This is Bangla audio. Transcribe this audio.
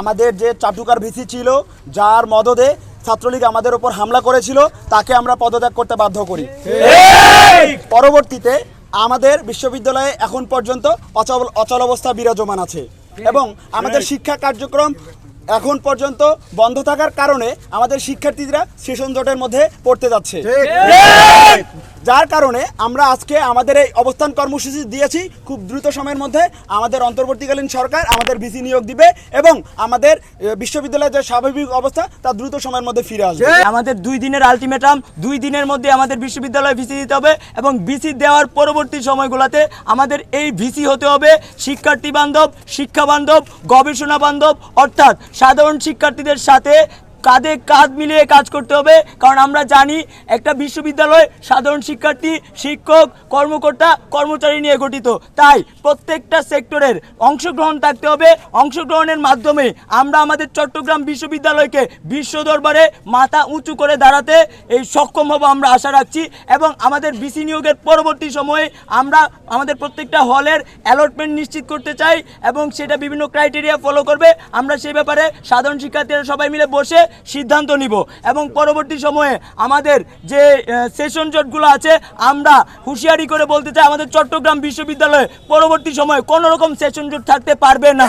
আমাদের যে চাটুকার ভিসি ছিল যার মদদে ছাত্রলীগ আমাদের উপর হামলা করেছিল তাকে আমরা পদত্যাগ করতে বাধ্য করি। পরবর্তীতে আমাদের বিশ্ববিদ্যালয়ে এখন পর্যন্ত অচল অচল অবস্থা বিরাজমান আছে। এবং আমাদের শিক্ষা কার্যক্রম এখন পর্যন্ত বন্ধ থাকার কারণে আমাদের শিক্ষার্থীরা সেশন জটের মধ্যে পড়তে যাচ্ছে। যার কারণে আমরা আজকে আমাদের এই অবস্থান কর্মসূচি দিয়েছি খুব দ্রুত সময়ের মধ্যে। আমাদের অন্তর্বর্তীকালীন সরকার আমাদের ভিসি নিয়োগ দিবে এবং আমাদের বিশ্ববিদ্যালয়ের যে স্বাভাবিক অবস্থা তা দ্রুত সময়ের মধ্যে ফিরে আসবে। আমাদের দুই দিনের আলটিমেটাম দুই দিনের মধ্যে আমাদের বিশ্ববিদ্যালয়ে ভিসি দিতে হবে এবং ভিসি দেওয়ার পরবর্তী সময়গুলোতে আমাদের এই ভিসি হতে হবে শিক্ষার্থী বান্ধব শিক্ষা বান্ধব গবেষণা বান্ধব অর্থাৎ সাধারণ শিক্ষার্থীদের সাথে কাঁধে কাঁধ মিলিয়ে কাজ করতে হবে। কারণ আমরা জানি একটা বিশ্ববিদ্যালয় সাধারণ শিক্ষার্থী, শিক্ষক, কর্মকর্তা, কর্মচারী নিয়ে গঠিত। তাই প্রত্যেকটা সেক্টরের অংশগ্রহণ থাকতে হবে। অংশগ্রহণের মাধ্যমে আমরা আমাদের চট্টগ্রাম বিশ্ববিদ্যালয়কে বিশ্ব দরবারে মাথা উঁচু করে দাঁড়াতে এই সক্ষম হব আমরা আশা রাখছি। এবং আমাদের বিসি নিয়োগের পরবর্তী সময়ে আমরা আমাদের প্রত্যেকটা হলের অ্যালটমেন্ট নিশ্চিত করতে চাই এবং সেটা বিভিন্ন ক্রাইটেরিয়া ফলো করবে। আমরা সেই ব্যাপারে সাধারণ শিক্ষার্থীরা সবাই মিলে বসে সিদ্ধান্ত নিব এবং পরবর্তী সময়ে আমাদের যে সেশন জটগুলো আছে, আমরা হুঁশিয়ারি করে বলতে চাই আমাদের চট্টগ্রাম বিশ্ববিদ্যালয়ে পরবর্তী সময়ে কোনো রকম সেশন জট থাকতে পারবে না।